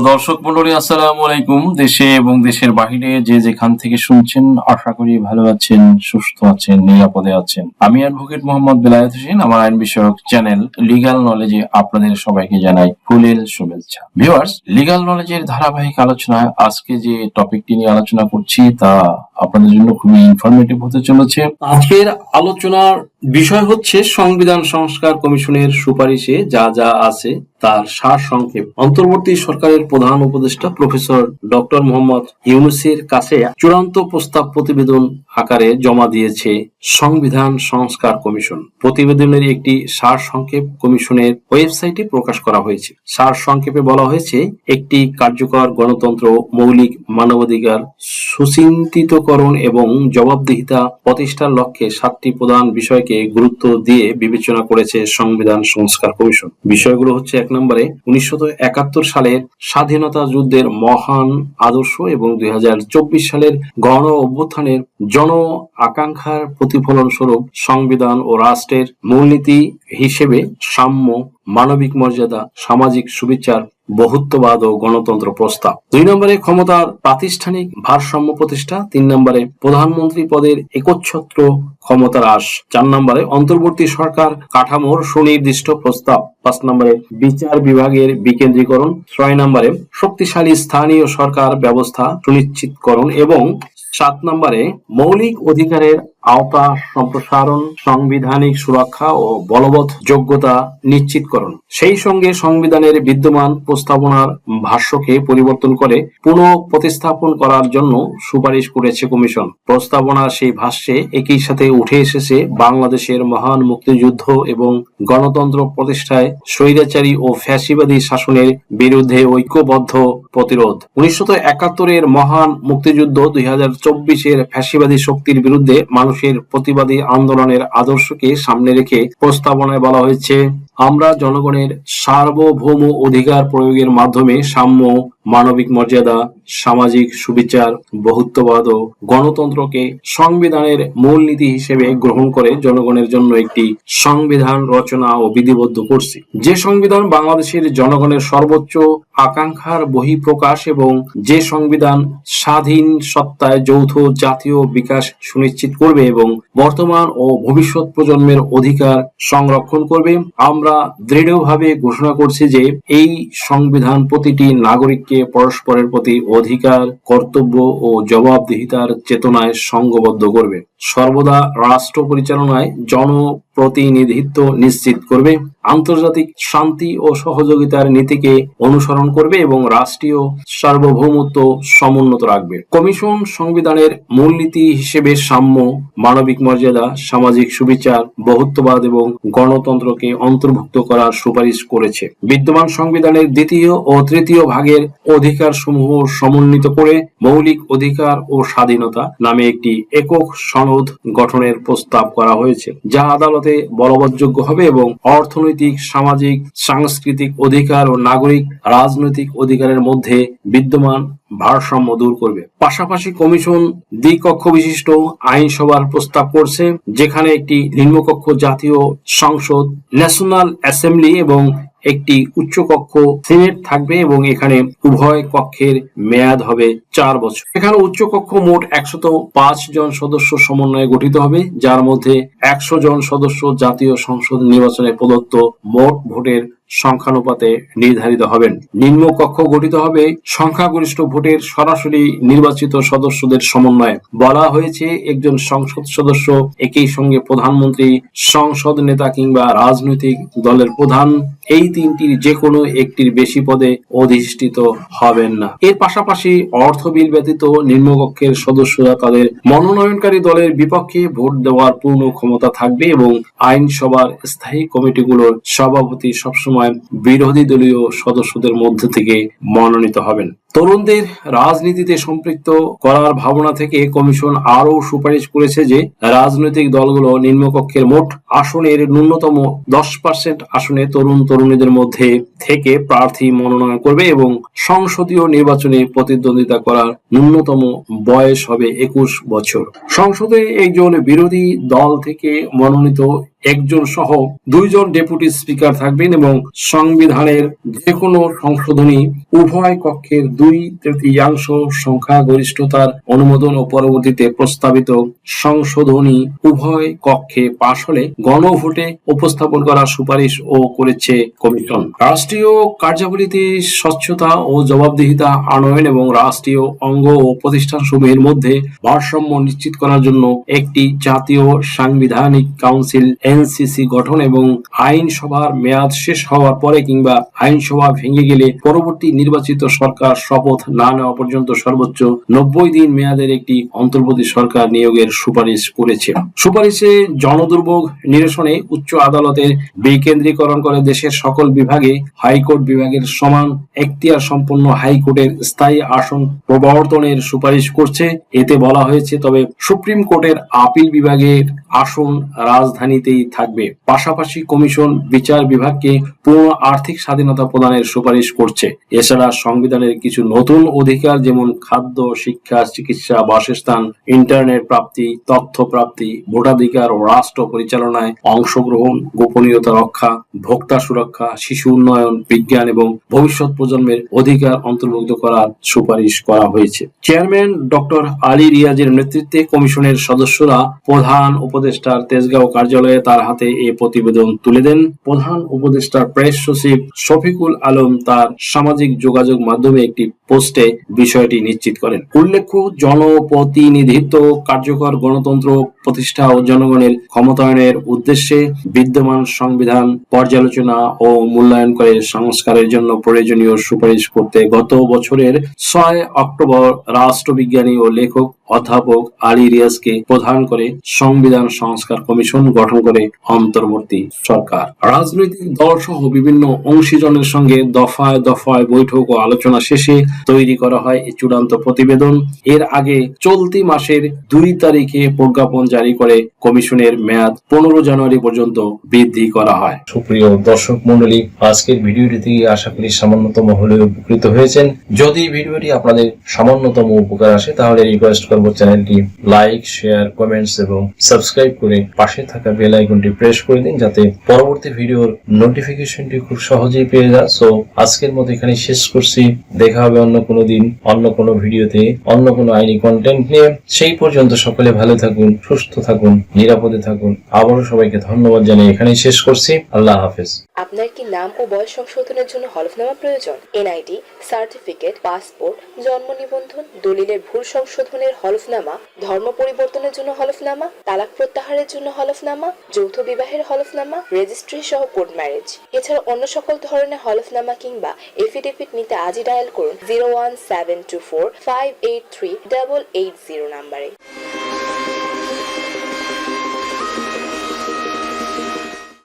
দর্শক মন্ডলী আসসালাম আলাইকুম। দেশে এবং দেশের বাহিরে যে যেখান থেকে শুনছেন, আশা করি ভালো আছেন, সুস্থ আছেন, নিরাপদে আছেন। আমি অ্যাডভোকেট মোহাম্মদ বেলায়েত হোসেন। আমার আইন বিষয়ক চ্যানেল লিগাল নলেজে আপনাদের সবাইকে জানাই ফুলেল শুভেচ্ছা। ভিউয়ার্স লিগাল নলেজের ধারাবাহিক আলোচনায় আজকে যে টপিকটি নিয়ে আলোচনা করছি তা আপনাদের জন্য খুবই ইনফরমেটিভ হতে চলেছে। আজকের আলোচনার বিষয় হচ্ছে সংবিধান সংস্কার কমিশনের সুপারিশে যা যা আছে তার সার সংক্ষেপ। অন্তর্বর্তী সরকারের প্রধান উপদেষ্টা প্রফেসর ডক্টর মোহাম্মদ ইউনুসের কাছে চূড়ান্ত প্রস্তাব প্রতিবেদন আকারে জমা দিয়েছে সংবিধান সংস্কার কমিশন। প্রতিবেদনের একটি সার সংক্ষেপ কমিশনের ওয়েবসাইটে প্রকাশ করা হয়েছে। সার সংক্ষেপে বলা হয়েছে, একটি কার্যকর গণতন্ত্র, মৌলিক মানবাধিকার সুচিন্তিতকরণ এবং জবাবদিহিতা প্রতিষ্ঠার লক্ষ্যে সাতটি প্রধান বিষয়কে গুরুত্ব দিয়ে বিবেচনা করেছে সংবিধান সংস্কার কমিশন। বিষয়গুলো হচ্ছে এক নম্বরে, উনিশশো একাত্তর সালের স্বাধীনতা যুদ্ধের মহান আদর্শ এবং দুই হাজার চব্বিশ সালের গণ অভ্যুত্থানের জন আকাঙ্ক্ষার প্রতিফলন স্বরূপ সংবিধান ও রাষ্ট্রের মূলনীতি হিসেবে সাম্য, মানবিক মর্যাদা, সামাজিক সুবিচার, বহুত্ববাদ ও গণতন্ত্র প্রস্তাব। দুই নম্বরে ক্ষমতার প্রাতিষ্ঠানিক ভারসাম্য প্রতিষ্ঠা, তিন নম্বরে প্রধানমন্ত্রী পদের একচ্ছত্র ক্ষমতা হ্রাস, চার নম্বরে অন্তর্বর্তী সরকার কাঠামোর সুনির্দিষ্ট প্রস্তাব, পাঁচ নম্বরে বিচার বিভাগের বিকেন্দ্রীকরণ, ছয় নম্বরে শক্তিশালী স্থানীয় সরকার ব্যবস্থা সুনিশ্চিতকরণ এবং সাত নম্বরে মৌলিক অধিকারের আওতা সম্প্রসারণ, সাংবিধানিক সুরক্ষা ও বলবৎ যোগ্যতা নিশ্চিতকরণ সেই সঙ্গে সংবিধানের বিদ্যমান প্রস্তাবনার ভাষ্যকে পরিবর্তন করে পুনঃ প্রতিস্থাপন করার জন্য সুপারিশ করেছে কমিশন। প্রস্তাবনার সেই ভাষ্যে একই সাথে উঠে এসেছে বাংলাদেশের মহান মুক্তিযুদ্ধ এবং গণতন্ত্র প্রতিষ্ঠায় স্বৈরাচারী ও ফ্যাসিবাদী শাসনের বিরুদ্ধে ঐক্যবদ্ধ প্রতিরোধ। উনিশশো একাত্তরের মহান মুক্তিযুদ্ধ দুই হাজার চব্বিশের ফ্যাসিবাদী শক্তির বিরুদ্ধে মানুষের প্রতিবাদী আন্দোলনের আদর্শকে সামনে রেখে প্রস্তাবনায় বলা হয়েছে। আমরা জনগণের সার্বভৌম অধিকার প্রয়োগের মাধ্যমে সাম্য, মানবিক মর্যাদা, সামাজিক সুবিচার, বহুত্ববাদ ও গণতন্ত্রকে সংবিধানের মূলনীতি হিসেবে গ্রহণ করে জনগণের জন্য একটি সংবিধান রচনা ও বিধিবদ্ধ করছি। যে সংবিধান বাংলাদেশের জনগণের সর্বোচ্চ আকাঙ্ক্ষার বহিঃপ্রকাশ এবং যে সংবিধান স্বাধীন সত্তায় যৌথ জাতীয় বিকাশ সুনিশ্চিত করবে এবং বর্তমান ও ভবিষ্যৎ প্রজন্মের অধিকার সংরক্ষণ করবে, আমরা দৃঢ়ভাবে ঘোষণা করছি যে এই সংবিধান প্রতিটি নাগরিককে পরস্পরের প্রতি অধিকার, কর্তব্য ও জবাবদিহিতার চেতনায় সঙ্গবদ্ধ করবে। সর্বদা রাষ্ট্র পরিচালনায় জনপ্রতিনিধিত্ব নিশ্চিত করবে। আন্তর্জাতিক শান্তি ও সহযোগিতার নীতিকে অনুসরণ করবে এবং রাষ্ট্রীয় সার্বভৌমত্ব সমুন্নত রাখবে। কমিশন সংবিধানের মূলনীতি হিসেবে সাম্য, মানবিক মর্যাদা, সামাজিক সুবিচার, বহুত্ববাদ এবং গণতন্ত্রকে অন্তর্ভুক্ত করার সুপারিশ করেছে। বিদ্যমান সংবিধানের দ্বিতীয় ও তৃতীয় ভাগের অধিকার সমূহ সমন্বিত করে মৌলিক অধিকার ও স্বাধীনতা নামে একটি একক সনদ গঠনের প্রস্তাব করা হয়েছে, যা আদালতে বলবৎযোগ্য হবে এবং অর্থনৈতিক সামাজিক, সাংস্কৃতিক অধিকার ও নাগরিক রাজনৈতিক অধিকারের মধ্যে বিদ্যমান ভারসাম্য দূর করবে। পাশাপাশি কমিশন দ্বিকক্ষ বিশিষ্ট আইনসভার প্রস্তাব করছে, যেখানে একটি নিম্নকক্ষ জাতীয় সংসদ, ন্যাশনাল অ্যাসেম্বলি এবং একটি উচ্চকক্ষ সিনেট থাকবে এবং এখানে উভয় কক্ষের মেয়াদ হবে চার বছর। এখানে উচ্চকক্ষ মোট একশত পাঁচ জন সদস্য সমন্বয়ে গঠিত হবে, যার মধ্যে একশো জন সদস্য জাতীয় সংসদ নির্বাচনে প্রদত্ত মোট ভোটের সংখ্যানুপাতে নির্ধারিত হবেন। নিম্ন কক্ষ গঠিত হবে সংখ্যাগরিষ্ঠ ভোটের সরাসরি নির্বাচিত সদস্যদের সমন্বয়ে। বলা হয়েছে, একজন সংসদ সদস্য একই সঙ্গে প্রধানমন্ত্রী, সংসদ নেতা কিংবা রাজনৈতিক দলের প্রধান, এই তিনটির যে কোনো একটির বেশি পদে অধিষ্ঠিত হবেন না। এর পাশাপাশি অর্থ বিল ব্যতীত নিম্নকক্ষের সদস্যরা তাদের মনোনয়নকারী দলের বিপক্ষে ভোট দেওয়ার পূর্ণ ক্ষমতা থাকবে এবং আইনসভার স্থায়ী কমিটিগুলোর সভাপতি সবসময় বিরোধী দলীয় সদস্যদের মধ্যে থেকে মনোনীত হবেন। তরুণদের রাজনীতিতে সম্পৃক্ত করার ভাবনা থেকে কমিশন আরও সুপারিশ করেছে যে, রাজনৈতিক দলগুলো নিম্নকক্ষের মোট আসনের ন্যূনতম দশ পার্সেন্ট আসনে তরুণ তরুণীদের মধ্যে থেকে প্রার্থী মনোনয়ন করবে এবং সংসদীয় নির্বাচনে প্রতিদ্বন্দ্বিতা করার ন্যূনতম বয়স হবে একুশ বছর। সংসদে একজন বিরোধী দল থেকে মনোনীত একজন সহ দুইজন ডেপুটি স্পিকার থাকবেন এবং সংবিধানের যে কোনো সংশোধনী উভয় কক্ষের দুই তৃতীয়াংশ সংখ্যাগরিষ্ঠতার অনুমোদন ও পরবর্তীতে প্রস্তাবিত সংশোধনী উভয় কক্ষে পাশ হলে গণভোটে উপস্থাপন করার সুপারিশ ও করেছে কমিশন। রাষ্ট্রীয় কার্যাবলীতে স্বচ্ছতা ও জবাবদিহিতা আনয়ন এবং রাষ্ট্রীয় অঙ্গ ও প্রতিষ্ঠান সমূহের মধ্যে ভারসাম্য নিশ্চিত করার জন্য একটি জাতীয় সাংবিধানিক কাউন্সিল, এনসিসি গঠন এবং আইনসভার মেয়াদ শেষ হওয়ার পরে কিংবা আইনসভা ভেঙে গেলে পরবর্তী নির্বাচিত সরকার শপথ না নেওয়া পর্যন্ত সর্বোচ্চ নব্বই দিন মেয়াদের একটি অন্তর্বর্তী সরকার নিয়োগের সুপারিশ করেছে। সুপারিশে জনদুর্ভোগ নিরসনে উচ্চ আদালতের বিকেন্দ্রীকরণ করে দেশের সকল বিভাগে, হাইকোর্ট বিভাগের সমান এখতিয়ার সম্পন্ন হাইকোর্টের স্থায়ী আসন প্রবর্তনের সুপারিশ করছে। এতে বলা হয়েছে, তবে সুপ্রিম কোর্টের আপিল বিভাগের আসন রাজধানীতেই থাকবে। পাশাপাশি কমিশন বিচার বিভাগকে পূর্ণ আর্থিক স্বাধীনতা প্রদানের সুপারিশ করছে। এছাড়া সংবিধানের কিছু নতুন অধিকার যেমন খাদ্য, শিক্ষা, চিকিৎসা, বাসস্থান, ইন্টারনেট প্রাপ্তি, তথ্য প্রাপ্তি, ভোটাধিকার ও রাষ্ট্র পরিচালনায় অংশগ্রহণ, গোপনীয়তা রক্ষা, ভোক্তা সুরক্ষা, শিশু উন্নয়ন, বিজ্ঞান এবং ভবিষ্যৎ প্রজন্মের অধিকার অন্তর্ভুক্ত করার সুপারিশ করা হয়েছে। চেয়ারম্যান ডক্টর আলী রিয়াজের নেতৃত্বে কমিশনের সদস্যরা প্রধান উপদেষ্টার তেজগাঁও কার্যালয়ে তার হাতে এই প্রতিবেদন তুলে দেন। প্রধান উপদেষ্টার প্রেস সচিব শফিকুল আলম তার সামাজিক যোগাযোগ মাধ্যমে একটি পোস্টে বিষয়টি নিশ্চিত করেন। উল্লেখ্য, জনপ্রতিনিধিত্ব কার্যকর গণতন্ত্র প্রতিষ্ঠা ও জনগণের ক্ষমতায়নের উদ্দেশ্যে বিদ্যমান সংবিধান পর্যালোচনা ও মূল্যায়ন করে সংস্কারের জন্য প্রয়োজনীয় সুপারিশ করতে গত বছরের ছয় অক্টোবর রাষ্ট্রবিজ্ঞানী ও লেখক অধ্যাপক আলী রিয়াজকে প্রধান করে সংবিধান সংস্কার কমিশন গঠন করে অন্তর্বর্তী সরকার। রাজনৈতিক দল সহ বিভিন্ন অংশীজনের সঙ্গে দফায় দফায় বৈঠক ও আলোচনা শেষে তৈরি করা হয় এই চূড়ান্ত প্রতিবেদন। এর আগে চলতি মাসের দুই তারিখে প্রজ্ঞাপন জারি করে কমিশনের মেয়াদ পনেরো জানুয়ারি পর্যন্ত বৃদ্ধি করা হয়। সুপ্রিয় দর্শক মন্ডলী আজকের ভিডিওটি থেকে আশা করি সামান্যতম হলেও উপকৃত হয়েছেন। যদি ভিডিওটি আপনাদের সামান্যতম উপকার আসে, তাহলে রিকোয়েস্ট করব চ্যানেলটি লাইক, শেয়ার, কমেন্টস এবং সাবস্ক্রাইব করে পাশে থাকা বেল আইকনটি প্রেস করে দিন যাতে পরবর্তী ভিডিওর নোটিফিকেশনটি খুব সহজেই পেয়ে যায় সো আজকের মতো এখানে শেষ করছি। দেখা হবে অন্য কোনো দিন, অন্য কোনো ভিডিওতে, অন্য কোনো আইনি কন্টেন্ট নিয়ে। সেই পর্যন্ত সকলে ভালো থাকুন, সুস্থ থাকুন, নিরাপদে থাকুন। আবারও সবাইকে ধন্যবাদ জানিয়ে এখানেই শেষ করছি। আল্লাহ হাফেজ। আপনার কি নাম ও বয়স সংশোধনের জন্য হলফনামা প্রয়োজন? এনআইডি, সার্টিফিকেট, পাসপোর্ট, জন্ম নিবন্ধন, দলিলের ভুল সংশোধনের হলফনামা, ধর্ম পরিবর্তনের জন্য হলফনামা, তালাক প্রত্যাহারের জন্য হলফনামা, যৌথ বিবাহের হলফনামা রেজিস্ট্রি সহ কোর্ট ম্যারেজ এছাড়া অন্য সকল ধরনের হলফনামা কিংবা এফিডেভিট নিতে আজই ডায়াল করুন zero one seven two four five eight three double eight zero নাম্বারে